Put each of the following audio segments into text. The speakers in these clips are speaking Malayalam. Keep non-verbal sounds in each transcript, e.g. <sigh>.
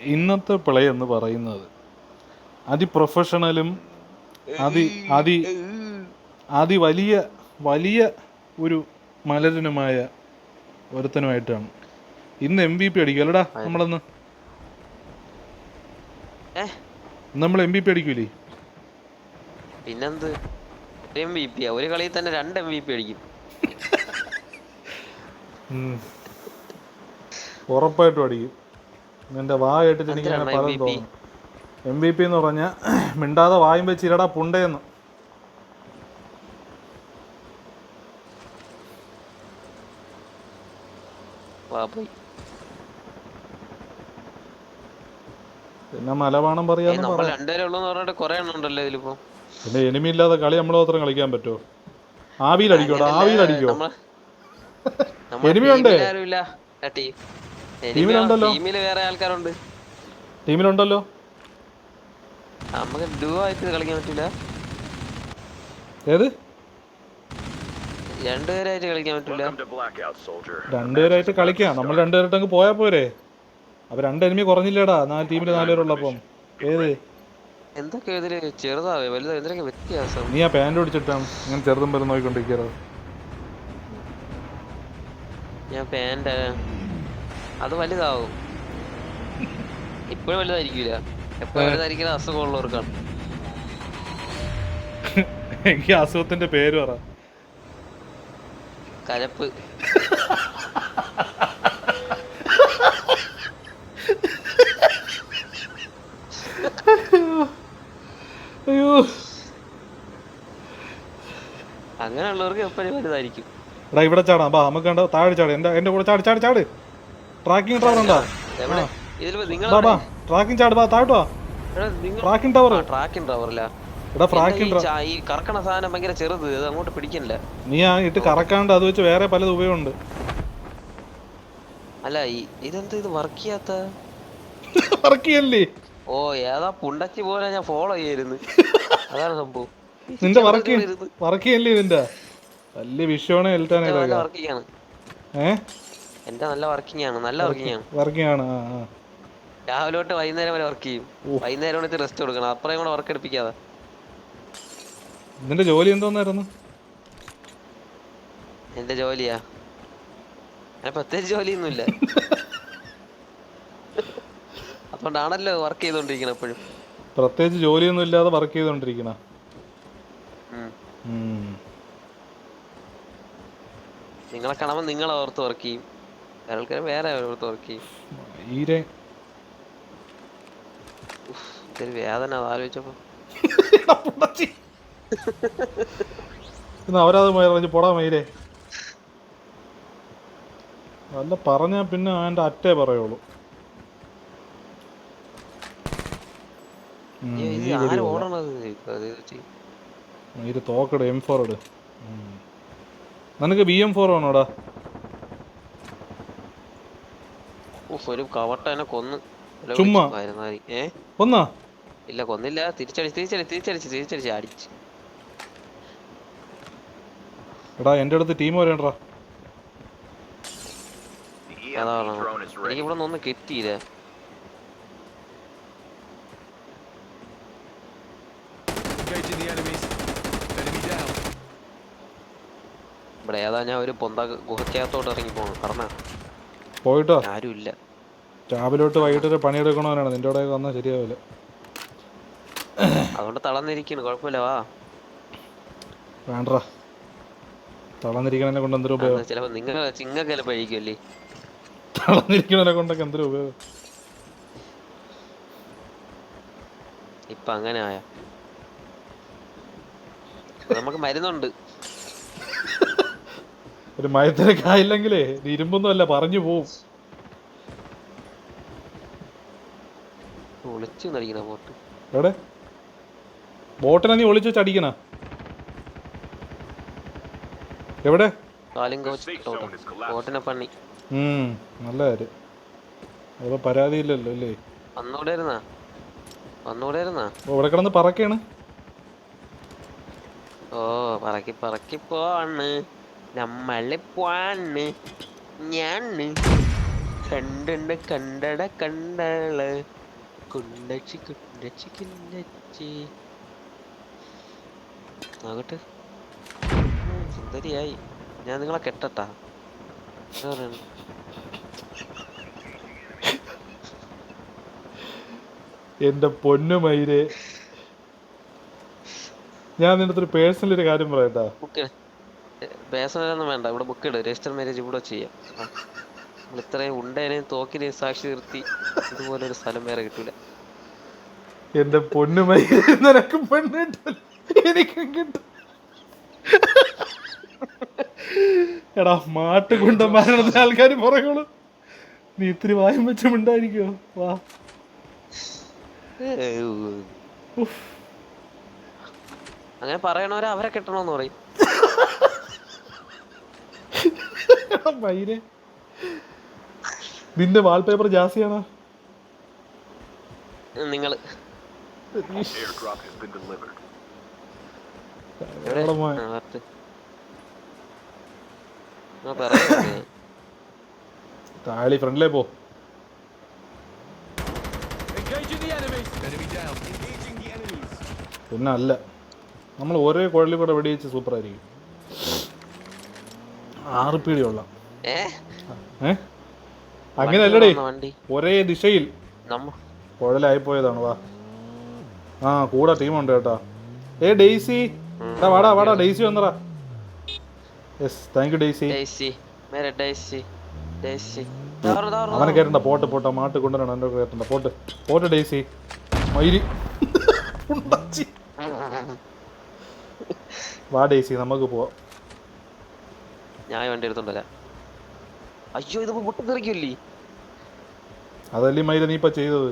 ഇന്നത്തെ പ്ലേ എന്ന് പറയുന്നത് അതിപ്രൊഫഷണലും അതി അതി അതി വലിയ വലിയ ഒരു മലരനുമായ ഒരുത്തനുമായിട്ടാണ്. ഇന്ന് എം ബി പി അടിക്കല്ലടാ നമ്മളന്ന്. നമ്മൾ എം ബി പി അടിക്കൂലേ? പിന്നെന്ത്? എം ബി പി ഒരു കളിയിൽ തന്നെ രണ്ട് എം ബി പി അടിക്കും. ഉറപ്പായിട്ടും അടിക്കും. നിന്റെ വാ കേട്ടിട്ട് എനിക്ക് അങ്ങനെ പറയാൻ തോന്നുന്നു എം ബി പി എന്ന് പറഞ്ഞാൽ മിണ്ടാതെ വായും വെച്ച് ഇരടാ പുണ്ടേന്ന്. പിന്നെ മലബാണം ഏ, പറയാന്ന് പിന്നെ എനിമി ഇല്ലാതെ കളി നമ്മൾ മാത്രം കളിക്കാൻ പറ്റുമോ? ആവിയിൽ അടിക്കോ എനിമി ഉണ്ട്? ടീമിലുണ്ടല്ലോ. ടീമിൽ വേറെ ആൾക്കാരുണ്ട്. ടീമിലുണ്ടല്ലോ. നമുക്ക് ഡുവോ ആയിട്ട് കളിക്കാൻ പറ്റില്ല. ഏത്? രണ്ടുപേരായിട്ട് കളിക്കാൻ പറ്റില്ല. രണ്ടുപേരായിട്ട് കളിക്കാം. നമ്മൾ രണ്ടുപേരായിട്ട് അങ്ങ് പോയാ പോരെ. അപ്പൊ രണ്ട് എനിമി കുറഞ്ഞില്ലേടാ. നാല് ടീമിൽ നാലുപേരുള്ളപ്പം ഏത്? എന്തൊക്കെ ഇതിൽ ചെറുതാവേ? വലുതാ? എന്തൊക്കെ വ്യത്യാസം. നീ ആ പാന്റ് പിടിച്ചിട്ടാണ് ഇങ്ങനെ ചെറുതും പേരും നോക്കിക്കൊണ്ടിരിക്കുന്നത് ഞാൻ പാന്റ് അത് വലുതാവും. ഇപ്പോഴും വലുതായിരിക്കൂല. എപ്പോഴും വലുതായിരിക്കുന്ന അസുഖമുള്ളവർക്കാണ് എനിക്ക് അസുഖത്തിന്റെ പേര് പറ. കലപ്പ്. അയ്യോ. അങ്ങനെയുള്ളവർക്ക് എപ്പോഴും വലുതായിരിക്കും. എടാ ഇവിടെ ചാടാം. ബാ നമുക്ക് കണ്ട? താഴെ ചാട്. എന്റെ എന്റെ കൂടെ ചാട് ചാട് ചാട്. ട്രാക്കിംഗ് ടവർ ഉണ്ടോ? ട്രാക്കിംഗ് ചാട് ബാ താഴോട്ട്. ട്രാക്കിംഗ് ടവർ ട്രാക്കിംഗ് ടവർ എടാ ഫ്രാക്കിംഗ് ഈ കറക്കണ സാധനം ഭയങ്കര ചെറുത്. അത് അങ്ങോട്ട് പിടിക്കണില്ല. നീ ആ ഇട്ട് കറക്കാണ്ട് അത് വെച്ച് വേറെ പലത് ഉപയോഗമുണ്ട്. അല്ല ഇതെന്ത് ഇത് വർക്ക് ചെയ്യാത്ത? <laughs> ഓ ഏതാ പുണ്ടച്ചി പോലെ ഞാൻ ഫോളോ ചെയ്യായിരുന്നു <laughs> അതാണ് സംഭവം. നിന്റെ വർക്ക് ഇതിന്റെ? വലിയ വിഷയമാണ് എന്റെ നല്ല വർക്കിംഗ് ആണ് നല്ല വർക്കിംഗ് ആണ്. വർക്കിംഗ് ആണ് രാവിലെ തൊട്ട് വൈകുന്നേരം വരെ വർക്ക് ചെയ്യും. വൈകുന്നേരം കൊണ്ട് റെസ്റ്റ് കൊടുക്കണം അപ്പുറം കൂടെ വർക്ക് എടുപ്പിക്കാതെ. നിന്റെ ജോലി എന്തോന്നായിരുന്നു? എന്റെ ജോലിയാ? ഞാൻ പ്രത്യേകിച്ച് ജോലിയൊന്നുമില്ല. <laughs> അതുകൊണ്ടാണല്ലോ വർക്ക് ചെയ്തോണ്ടിരിക്കണം എപ്പോഴും. പ്രത്യേകിച്ച് ജോലിയൊന്നും ഇല്ലാതെ വർക്ക് ചെയ്തോണ്ടിരിക്കണ. നിങ്ങളെ കാണുമ്പോൾ നിങ്ങളെ ഓർത്ത് വർക്ക് ചെയ്യും. വേറെ ഇതൊരു വേദന ആലോചിച്ചപ്പോ. ഇന്ന് അവരത് പറഞ്ഞ് പൊടാ മയിലേ. അല്ല പറഞ്ഞാ പിന്നെ അവന്റെ അറ്റേ പറയുള്ളൂ. തോക്കട് എം ഫോർ ഇട് നിനക്ക് ബി എം ഫോർ വേണോടാ? ഒരു കവട്ടനെ കൊന്ന്. ചുമ്മാ? ഏ? ഒന്നാ ഇല്ല കൊന്നില്ല. തിരിച്ചടിച്ച് തിരിച്ചടിച്ച് തിരിച്ചടിച്ച് തിരിച്ചടിച്ച് അടിച്ച്. എടാ എന്റെ അടുത്ത് ടീം വരേണ്ടടാ. The അതാ EMP പറഞ്ഞത്. drone is എനിക്ക്. ഇവിടെ നിന്ന് ഒന്നും കിട്ടിയില്ല. ഇവിടെ ഏതാ ഞാൻ ഒരു പൊന്ത ഗുഹക്കകത്തോട്ട് ഇറങ്ങി പോകണം കാരണം പോയിട്ടോ? ആരുമില്ല. രാവിലോട്ട് വൈകിട്ട് ഒരു പണിയെടുക്കണവനാണ്. നിന്റെ അവിടെ വന്നാൽ ശരിയാവില്ല. അതുകൊണ്ട് തളർന്നിരിക്കുന്നു. കുഴപ്പമില്ല വാ. വേണ്ട തളർന്നിരിക്കണതിനെ കൊണ്ട് എന്തൊരു ഉപയോഗം? അന്ന് ചിലപ്പോ നിങ്ങൾ ചിങ്ങ ചിലപ്പോ കഴിക്കുമല്ലേ തളർന്നിരിക്കണതിനെ കൊണ്ടൊക്കെ എന്തൊരു ഉപയോഗം? ഇപ്പൊ അങ്ങനെ ആയ. നമുക്ക് മരുന്നുണ്ട്. ഒരു മയത്തിനൊക്കെ ഇത് ഇരുമ്പൊന്നും അല്ല പറഞ്ഞു പോവും. എവിടെ? ബോട്ടിനെ നീ ഒളിച്ചു വെച്ചടിക്കണ എവിടെ? നല്ല കാര്യം. അപ്പൊ പരാതിയില്ലല്ലോ അല്ലേ? ഇവിടെ കിടന്ന് പറക്കാണ്. ഓ പറക്കി പറക്കി പോവാണ്. നമ്മൾ പോണ് ഞാൻ കണ്ടണ്ട കണ്ടട കണ്ടൾ. കുണ്ടച്ചി കുണ്ടച്ചി കുണ്ടച്ചി. ആകട്ടെ സുന്ദരിയായി. ഞാൻ നിങ്ങളെ കെട്ടട്ടാ. എന്താ പറയണെ? എന്റെ പൊന്നു മയിരെ ഞാൻ നിന്റെ അടുത്തൊരു പേഴ്സണൽ ഒരു കാര്യം പറയട്ടാ. പേഴ്സണലൊന്നും വേണ്ട ഇവിടെ ബുക്ക് ഇട് രജിസ്റ്റർ മാരേജ് ഇവിടെ ചെയ്യാം. ഇത്രയും ഉണ്ടേനെയും തോക്കിനെയും സാക്ഷി നിർത്തി ഇതുപോലെ ഒരു സ്ഥലം വേറെ കിട്ടൂല. എന്റെ പൊന്നു നിനക്ക് നിനക്കും പെണ്ണ് കിട്ടില്ല എനിക്കും കിട്ടും. എടാ മാട്ട് മരണത്തിന് ആൾക്കാർ പറയുള്ളൂ നീ ഇത്തിരി വായും വെച്ചും ഉണ്ടായിരിക്കോ വാ. അങ്ങനെ പറയണവരെ അവരെ കിട്ടണോന്ന് പറയും എടാ മയിരെ നിന്റെ വാൾപേപ്പർ ജാസിയാണോ നിങ്ങൾ Airdrop has been delivered. എവിടെ എവിടെ മോൻ? നിന്റെ വാൾപേപ്പർ ജാസിയാണോ? പറയാം. താളി ഫ്രണ്ടിലേ പോ. പിന്നല്ല. പിന്നെ അല്ല. നമ്മൾ ഓരോ കുഴലിൽ കൂടെ വെടിവെച്ച് സൂപ്പർ ആയിരിക്കും. ആറ് പീടി കൊള്ളാം ഏ? ഏ? അങ്ങനെ അല്ലടേ വന്ന വണ്ടി? ഒരേ ദിശയിൽ. കുഴലായി പോയതാണ് വാ. ആ കൂടെ ടീമുണ്ട് കേട്ടാ. ഏ ഡെയ്സി. എടാ വാടാ വാടാ ഡെയ്സി വന്നടാ. Yes thank you Daisy. Daisy മേരെ ദാറു, ദാറു, അവനെ. കേട്ടണ്ട പോട്ട് പോട്ട. മാട്ട് കൊണ്ടുവരണം എന്റെ കേട്ടണ്ട പോട്ട് പോട്ട് ഡെയ്സി. മയിരി. വാ ഡെയ്സി നമുക്ക് പോവാം. ഞാൻ വണ്ടി എടുത്തോണ്ടല്ല അയ്യോ ഇത് പൊട്ടിത്തെറിക്കില്ലേ അതല്ലേ മൈല നീ ഇപ്പൊ ചെയ്തത്?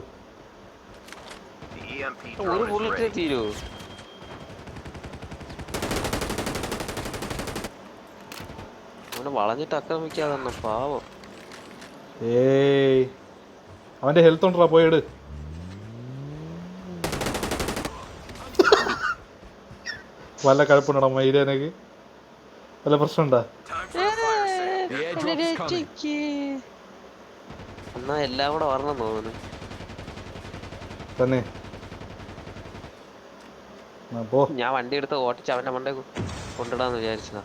ഒരു drone is ബുള്ളറ്റ് തീരൂ. അവനെ വളഞ്ഞിട്ട് ആക്രമിക്കാതെ പാവം. ഏയ് അവന്റെ ഹെൽത്ത് ഉണ്ടോ പോയി ഇട്. വല്ല കഴപ്പുണ്ടോ മയിരനക്ക് വല്ല പ്രശ്നമുണ്ടാ? Airdrop എന്നാ എല്ലാം കൂടെ ഓർമ്മ തോന്നുന്നു. തന്നെ. പോ. ഞാൻ വണ്ടി എടുത്ത് ഓട്ടിച്ച് അവന്റെ മണ്ടേ കൊണ്ടിടാന്ന് വിചാരിച്ചതാ.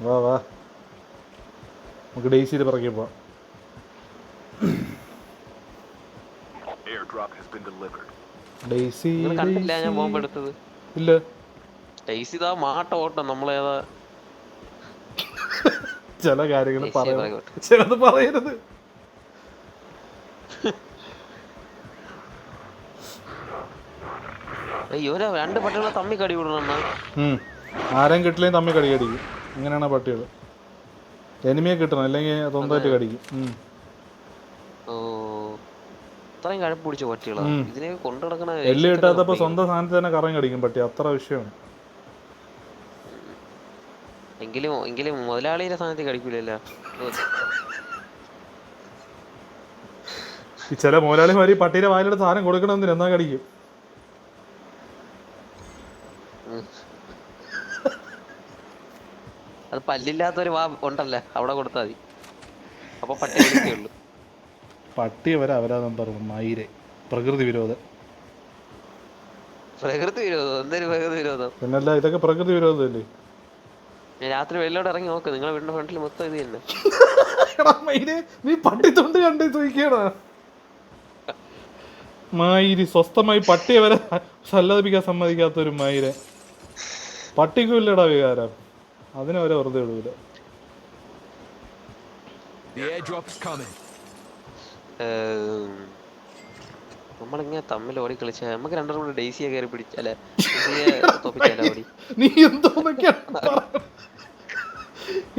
വാ വാ. നമുക്ക് ഡെയ്സിയിൽ പിറകെ പോവാം. ഡെയ്സി കണ്ടില്ല ഞാൻ ബോംബ് എടുത്തത് ഇല്ല. ഡേസി ഇതാ മാട്ട ഓട്ടം. നമ്മളേതാ ചില കാര്യങ്ങൾ പറയണം. ചിലത് പറയരുത്. ഇവരെ രണ്ട് പട്ടികളെ തമ്മി കടി വിടണം. ആരെയും കിട്ടില്ലെങ്കിൽ തമ്മി കടി കടിക്കും. അങ്ങനെയാണ് പട്ടികൾ എനിമിയെ കിട്ടണം അല്ലെങ്കിൽ സ്വന്തമായിട്ട് കടിക്കും. ഇത്രയും കഴപ്പ് പിടിച്ച പട്ടികളാണ് ഇതിനെ കൊണ്ടു നടക്കണ എല്ല് കിട്ടാത്തപ്പോ സ്വന്തം സാധനത്തിൽ തന്നെ കറങ്ങി കടിക്കും പട്ടി. അത്ര വിഷയമാണ്. എങ്കിലും എങ്കിലും മുതലാളിയുടെ സ്ഥാനത്ത് കളിക്കൂലല്ലോ ചില മുതലാളിമാർ ഈ പട്ടിയുടെ വായിലെടുത്ത് സാധനം കൊടുക്കണമെന്ന് എന്നാ കടിക്കും? അത് പല്ലില്ലാത്തൊരു വാ ഉണ്ടല്ലേ അവിടെ കൊടുത്താൽ മതി. അപ്പൊ പട്ടി ഉള്ളൂ. പട്ടി വരെ അവരാതെന്ന് പറഞ്ഞു മയിരെ പ്രകൃതി വിരോധം. പ്രകൃതി വിരോധം? എന്തൊരു പ്രകൃതി വിരോധം? പിന്നല്ല ഇതൊക്കെ പ്രകൃതി വിരോധമല്ലേ? ഞാൻ രാത്രി വെള്ളോട് ഇറങ്ങി നോക്ക്. നിങ്ങളെ വീടിന്റെ ഫ്രണ്ടിൽ മൊത്തം ഇത് തന്നെ. എടാ നീ പട്ടി തൊണ്ട് കണ്ട് ചോദിക്കടാ മായിരി സ്വസ്ഥമായി പട്ടിയെ വരെ സല്ലപിക്കാൻ സമ്മതിക്കാത്ത ഒരു മായിരെ പട്ടിക്കും ഇല്ലടാ വികാരം. അതിനെ വരെ വെറുതെ ഇടൂല. നമ്മളിങ്ങനെ തമ്മിൽ ഓടി കളിച്ച നമുക്ക് രണ്ടും കൂടെ ഡെയ്സിയെ കയറി പിടിച്ചാലേ <laughs> നീ എന്തോന്നൊക്കെയാണ് <laughs>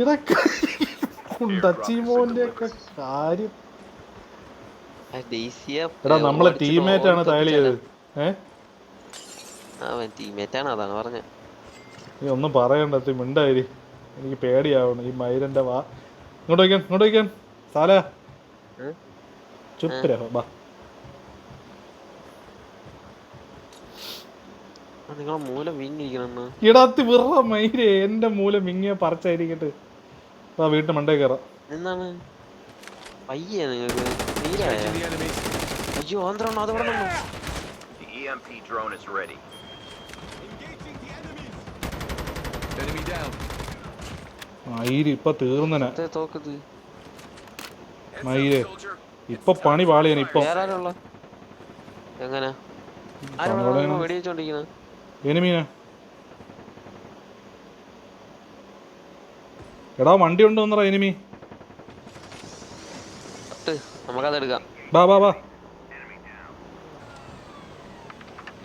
ഇടയ്ക്ക് ടച്ചിമോന്റെ ഒക്കെ കാര്യം. എടാ നമ്മളെ ടീംമേറ്റ് ആണ് ഓടി ചെയ്തത് തോപ്പിച്ചാലേ. അവൻ ടീമേറ്റ് ആണ് അതാണ് പറഞ്ഞത് നീ ഒന്നും പറയണ്ട ഇത് മിണ്ടായിരി. എനിക്ക് പേടിയാവണം ഈ മൈരന്റെ വാ. ഇങ്ങോട്ട് വയ്ക്കാൻ ഇങ്ങോട്ട് വയ്ക്കാൻ. സാല. ചുപ്പ് രഹോ ബാ. നിങ്ങളെ മൂലം വീങ്ങിയിരിക്കണം ഇടാത്തി വിറ മൈരേ എന്റെ മൂല മിങ്ങിയ പറിച്ചായിരിക്കട്ടെ. ആ വീട്ടിൽ മണ്ടേ കയറാം എന്താണ്? പയ്യേ നിങ്ങൾക്ക്. അയ്യോ ആന്ത്രണോ അത് ഇവിടെ EMP drone is ready. Engaging the enemies. Enemy down. ഇപ്പൊ തീർന്നന. ഇത് തോക്കത് മയിൽ. ഇപ്പൊ പണി പാളിയാണ് ഇപ്പൊ. എങ്ങനെ? എനിമീന എടാ വണ്ടി ഉണ്ട് വന്നറ എനിമി പത്ത് നമുക്കത് എടുക്കാം. ബാ ബാ ബാ.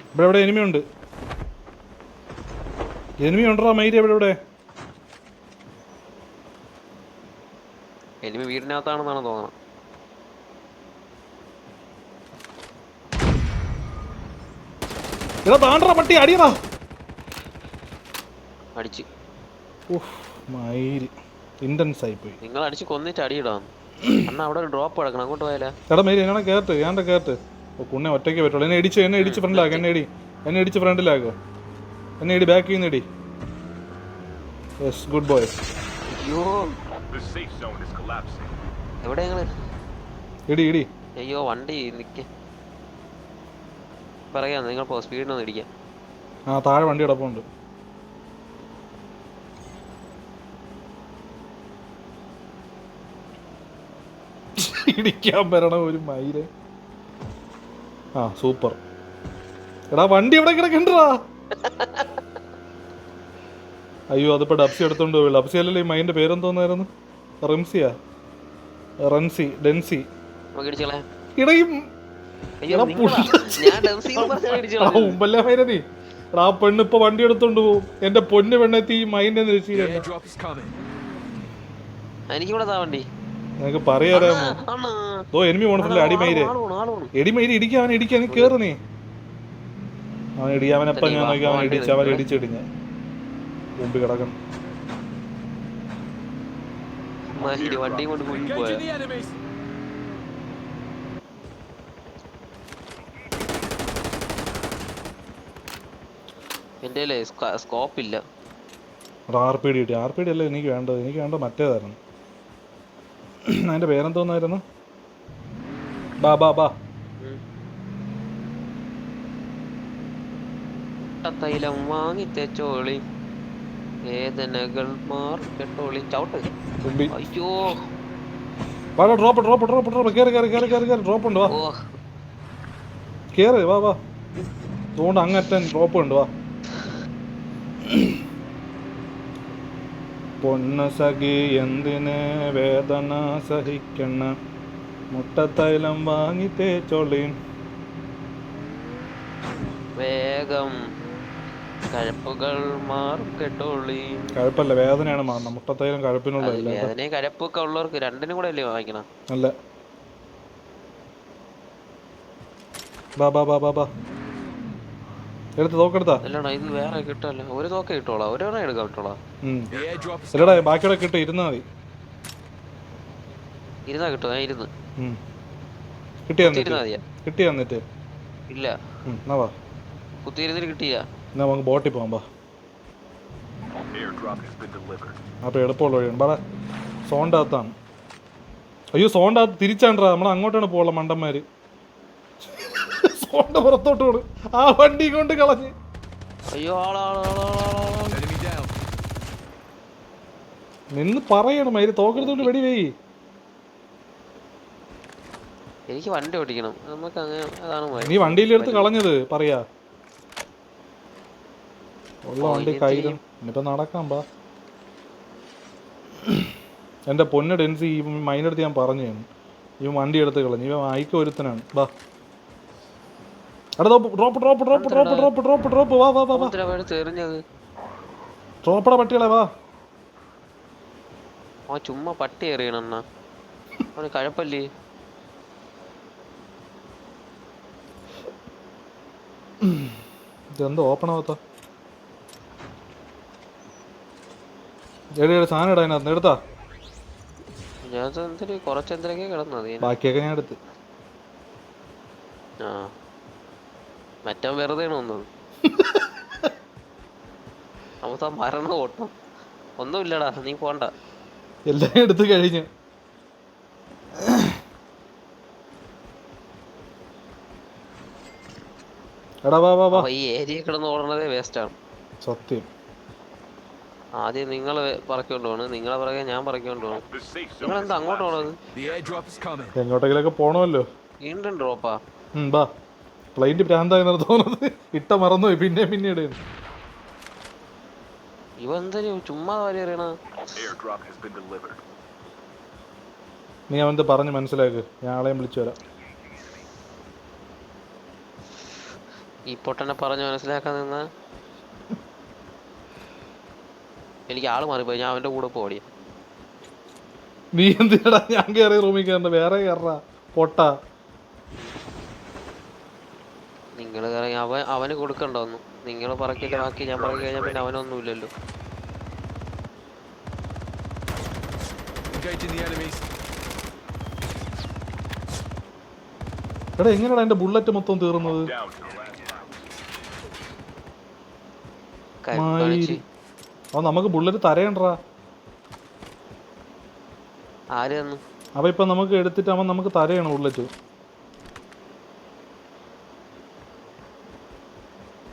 ഇവിടെ ഇവിടെ എനിമി ഉണ്ട്. എനിമി ഉണ്ടോ മൈര് എവിടെ ഇവിടെ? എനിമി വീടിനകത്താണെന്നാണ് തോന്നുന്നത് ഇതാ താണ്ടറ പട്ടി അടിയടാ. അടിച്ച്. ഉഫ് മയിൽ. ഇന്റൻസ് ആയി പോയി നിങ്ങൾ അടിച്ച് കൊന്നിട്ട് അടിയിടാം. അണ്ണാ അവിടെ ഒരു ഡ്രോപ്പ് കിടക്കണം. അങ്ങോട്ട് പോയാലേ? എടാ മേരി എന്നാ കേട്ട് ഞാൻ കേട്ട് ഓ കുണ്ണെ ഒറ്റയ്ക്ക് പറ്റുള്ളൂ. എന്നെ ഇടിച്ച് എന്നെ ഇടിച്ച് ഫ്രണ്ടിലാക്ക് എന്നെ ഇടി. എന്നെ ഇടിച്ച് ഫ്രണ്ടിലാക്ക് എന്നെ ഇടി ബാക്കിൽ നിന്ന് ഇടി. യെസ് ഗുഡ് ബോയ് അയ്യോ. എവിടെ നിങ്ങൾ? ഇടി ഇടി. അയ്യോ വണ്ടി നിക്ക്. പറയാ നിങ്ങൾ പോ സ്പീഡിനൊന്ന് ഇടിക്കാം ആ താഴെ വണ്ടി കിടപ്പുണ്ട്. ഇടിക്കാൻ വരണം ഒരു മയിൽ. ആ സൂപ്പർ. എടാ വണ്ടി എവിടെ കിടക്കണ്ടാ അയ്യോ അതിപ്പോ ഡബ്സി എടുത്തോണ്ട് പോയില്ല ഡബ്സി അല്ലല്ലോ ഈ മൈന്റെ പേരെന്തോന്നായിരുന്നു റിംസിയാ? റൻസി ഡെൻസി. ഇടയും എടാ <laughs> പെണ്ണ് ഇപ്പൊ വണ്ടി എടുത്തോണ്ട് പോകും എന്റെ പൊന്ന് പെണ്ണെത്തി ഈ airdrop is coming. എനിക്കിവിടെ താ വണ്ടി. നിനക്ക് പറയാറാമോ അണ്ണാ ഓ എനിമി പോണത്തില്ല അടിമയിൽ എടിമയിൽ ഇടിക്കാൻ അവൻ ഇടിക്കാൻ നീ കേറ് നീ. അവൻ ഇടി അവനെപ്പം ഞാൻ നോക്കി അവൻ ഇടിച്ച് അവൻ ഇടിച്ചിടിഞ്ഞ് മുമ്പിൽ കിടക്കണം വണ്ടിയും കൊണ്ട് പോയ? സ്കോപ്പ് ഇല്ല. ആർ പി ഡി കിട്ടി. ആർ പി ഡി അല്ല എനിക്ക് വേണ്ടത്? എനിക്ക് വേണ്ട മറ്റേതായിരുന്നു. <clears throat> അതിന്റെ പേരെന്തോന്നായിരുന്നു? ബാ ബാ ബാ. തൈലം വാങ്ങി തേച്ചോളി വേദനകൾ മാർക്കട്ടോളി ചവിട്ട്. അയ്യോ. വാ ഡ്രോപ്പ് ഡ്രോപ്പ് ഡ്രോപ്പ് ഡ്രോപ്പ് കേറി കേറി കേറി കേറി കേറി. ഡ്രോപ്പ് ഉണ്ട് വാ. കേറി കേറ് വാ വാ. അതുകൊണ്ട് അങ്ങറ്റൻ ഡ്രോപ്പ് ഉണ്ട് വാ. പൊന്ന സഖി എന്തിന് വേദന സഹിക്കണ? മുട്ടത്തൈലം വാങ്ങി തേച്ചോളി വേഗം കഴപ്പുകൾ മാർക്കെട്ടോളി കഴപ്പല്ല വേദനയാണ് മാറുന്നത്. മുട്ടത്തൈലം കഴപ്പിനുള്ളതല്ല. വേദനയും കഴപ്പൊക്കെ ഉള്ളവർക്ക് രണ്ടിനും കൂടെ അല്ലേ വാങ്ങിക്കണം? അല്ല. ബാ ബാ ബാ ബാ ബാ. എടുത്ത് തോക്കെടുത്താ? അല്ലടാ ഇത് വേറെ കിട്ടല്ല? ഒരു തോക്ക കിട്ടോളാ ഒരെണ്ണം എടുക്കാൻ കിട്ടോളാ അല്ലടാ ബാക്കിയുടെ കിട്ടും ഇരുന്നാ മതി. ഇരുന്നാ കിട്ടും ഞാൻ ഇരുന്ന്. കിട്ടിയാ കിട്ടിയാ എന്നിട്ട് ഇല്ല. എന്നാ വാ. കുത്തിയിരുന്നിട്ട് കിട്ടിയ? എന്നാ നമുക്ക് ബോട്ടിൽ പോകാം ബാ അപ്പൊ എളുപ്പമുള്ള വഴിയാണ്. സോണിന്റെ അകത്താണ്. അയ്യോ സോണിന്റെ അകത്ത് തിരിച്ചാണ്ടാ നമ്മൾ അങ്ങോട്ടാണ് പോകാനുള്ള മണ്ടന്മാര്. സോണിന്റെ പുറത്തോട്ട് പോണ് ആ വണ്ടി കൊണ്ട് കളഞ്ഞ്. അയ്യോ. നിന്ന് പറയണം അതിന് തോക്കെടുത്തോണ്ട് വെടി വെയ്. എനിക്ക് വണ്ടി ഓടിക്കണം. നമുക്ക് അങ്ങനെ അതാണ് വണ്ടിയിൽ നീ വണ്ടിയിലെടുത്ത് കളഞ്ഞത് പറയാ. ഉള്ള വണ്ടി കയ്യിലും. ഇനിയിപ്പോ നടക്കാം ബാ. എന്റെ പൊന്ന് ഡെൻസി ഈ മൈനടുത്ത് ഞാൻ പറഞ്ഞു ഈ വണ്ടി എടുത്ത് കളഞ്ഞു. ഇവ അയക്ക ഒരുത്തനാണ് ബാ. Drop drop drop drop drop drop drop വാ വാ വാ വാ. ഡ്രോപ്പടാ പട്ടികളെ വാ. ചുമ്മാ പട്ടി എറിയണം അണ്ണാ. അവന് കഴപ്പല്ലേ? ഇതെന്തോ ഓപ്പൺ ആവത്ത. എടി എടി സാധനം ഇടാ അതിനകത്ത്. എടുത്താ? ഞാൻ കൊറച്ചെന്തിനൊക്കെ കിടന്നത് ബാക്കിയൊക്കെ ഞാൻ എടുത്ത്. ആ. മറ്റവൻ വെറുതെ വന്നത്. അവസാ മരണ ഓട്ടം. ഒന്നുമില്ലടാ നീ പോണ്ട. എല്ലാം എടുത്തു കഴിഞ്ഞു. എടാ വാ വാ വാ. ഈ ഏരിയ കിടന്ന് ഓടണതേ വേസ്റ്റാണ് സത്യം. ആദ്യം നിങ്ങൾ പറക്കൊണ്ട് പോകണം നിങ്ങളെ പിറകെ ഞാൻ പറക്കൊണ്ട് പോകണം നിങ്ങൾ എന്താ അങ്ങോട്ട് പോണത് എങ്ങോട്ടെങ്കിലൊക്കെ പോണമല്ലോ. വീണ്ടും ഡ്രോപ്പാ ബാ ഫ്ലൈറ്റ് ഭ്രാന്തായി തോന്നുന്നത്. ഇട്ട മറന്നുപോയി. പിന്നെ പിന്നെ ഇടുന്നു ഇവ എന്തൊരു ചുമ്മാ വരെ അറിയണ Airdrop has been delivered. നീ അവന്റെ പറഞ്ഞ് മനസ്സിലാക്ക്. ഞാൻ ആളെയും വിളിച്ചു വരാം. ഈ പൊട്ടനെ പറഞ്ഞു മനസ്സിലാക്കാൻ നിന്ന? എനിക്ക് ആൾ മാറിപ്പോയി. ഞാൻ അവന്റെ കൂടെ പോടി. നീ എന്തിനാ ഞാൻ കയറിയ റൂമിൽ കയറണ്ട. വേറെ കയറ പൊട്ട. നിങ്ങൾ അവൻ അവന് കൊടുക്കണ്ടോന്നു നിങ്ങൾ പറക്കിട്ട് ബാക്കി ഞാൻ പറക്കി കഴിഞ്ഞാൽ പിന്നെ അവനൊന്നുമില്ലല്ലോ. എടാ എങ്ങനെയാണ് എന്റെ ബുള്ളറ്റ് മൊത്തം തീർന്നത്? അപ്പൊ നമുക്ക് ബുള്ളറ്റ് തരയണ്ടാ അവ ഇപ്പം നമുക്ക് എടുത്തിട്ട് അവൻ നമുക്ക് തരയാണ് ബുള്ളറ്റ്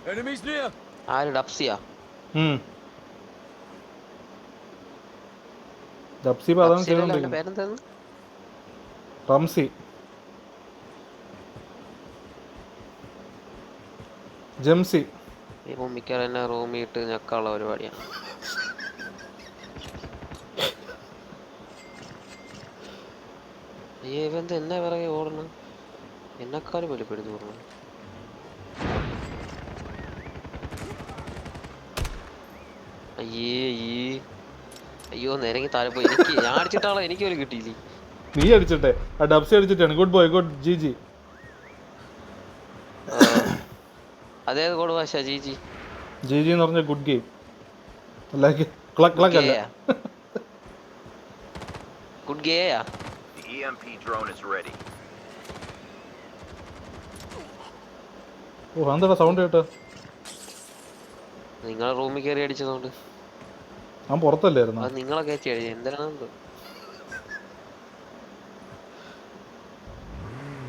Enemies near. ആര് ഡപ്സിയാ? അവന്റെ ചെയ്തോണ്ടിരിക്കുന്നത്. പേരെന്താന്ന് റംസി. ജംസി. ഇപ്പൊ മിക്കവാറും എന്നെ റൂമിൽ ഇട്ട് ഞെക്കാനുള്ള പരിപാടിയാണ്. അയ്യോ ഇവന്ത് എന്നെ പിറകെ ഓടണം എന്നെക്കാളും വെളിപ്പെടുത്തി ഓടണം അയ്യേ അയ്യേ. അയ്യോ നിരങ്ങി താഴെ പോയി. എനിക്ക് ഞാൻ അടിച്ചിട്ടാളോ എനിക്ക് ഒരു കിട്ടിയില്ലേ? നീ അടിച്ചിട്ടെ. ആ ഡബ്സി അടിച്ചിട്ടാണ്. Good boy good. G G. അതേ കോട് ഭാഷ ജി ജി ജി ജി എന്ന് പറഞ്ഞ ഗുഡ് ഗെയിം. അല്ല ക്ലക്ക് ക്ലക്ക് അല്ല. ഗുഡ് ഗേയാ EMP drone is ready. ഓ എന്താ സൗണ്ട് കേട്ടോ? നിങ്ങളെ റൂമിൽ കയറി അടിച്ചതുകൊണ്ട്. ഞാൻ പുറത്തല്ലായിരുന്നു. നിങ്ങളൊക്കെ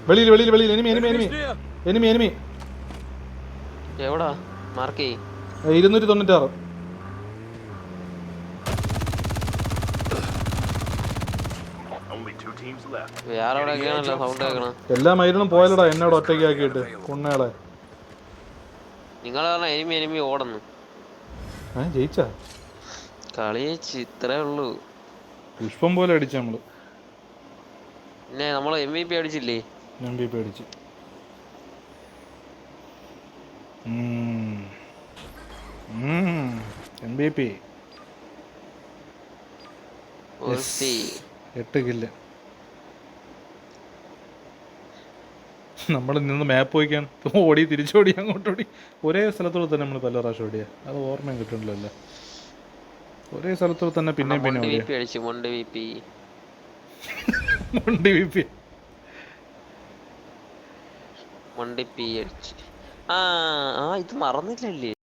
വെളിയിൽ വെളിയിൽ വെളിയിൽ. Enemy enemy enemy enemy enemy എവിടാ? മാർക്ക് ഇരുന്നൂറ്റി തൊണ്ണൂറ്റാറ്. Only two teams left. വേറെ എവിടെയൊക്കെയാണല്ലോ സൗണ്ട് കേൾക്കണം എല്ലാ മൈരനും പോയാലടാ എന്നോട് ഒറ്റയ്ക്ക് ആക്കിയിട്ട് നിങ്ങൾ നിങ്ങളെ എനിമി എനിമി ഓടുന്നു. ജയിച്ചാ? കളി ഇത്രേ ഉള്ളൂ. പുഷ്പം പോലെ അടിച്ച നമ്മൾ. പിന്നെ നമ്മൾ എം വി പി അടിച്ചില്ലേ? എം വി പി അടിച്ചു. M B P. എട്ട് കില്ല നമ്മൾ നിന്ന് മാപ്പ് വയ്ക്കാൻ ഓടി തിരിച്ചോടി അങ്ങോട്ടോടി. ഒരേ സ്ഥലത്തോടെ തന്നെ നമ്മൾ പല പ്രാവശ്യം ഓടിയാ. അത് ഓർമ്മയും കിട്ടുന്നില്ലല്ലോ ഒരേ സ്ഥലത്ത് തന്നെ പിന്നെ പിന്നെ മൊണ്ട് വിപി അടിച്ചു മൊണ്ട് വിപി മുണ്ടി വി പി മൊണ്ടി ആ ആ ഇത് മറന്നില്ലല്ലേ?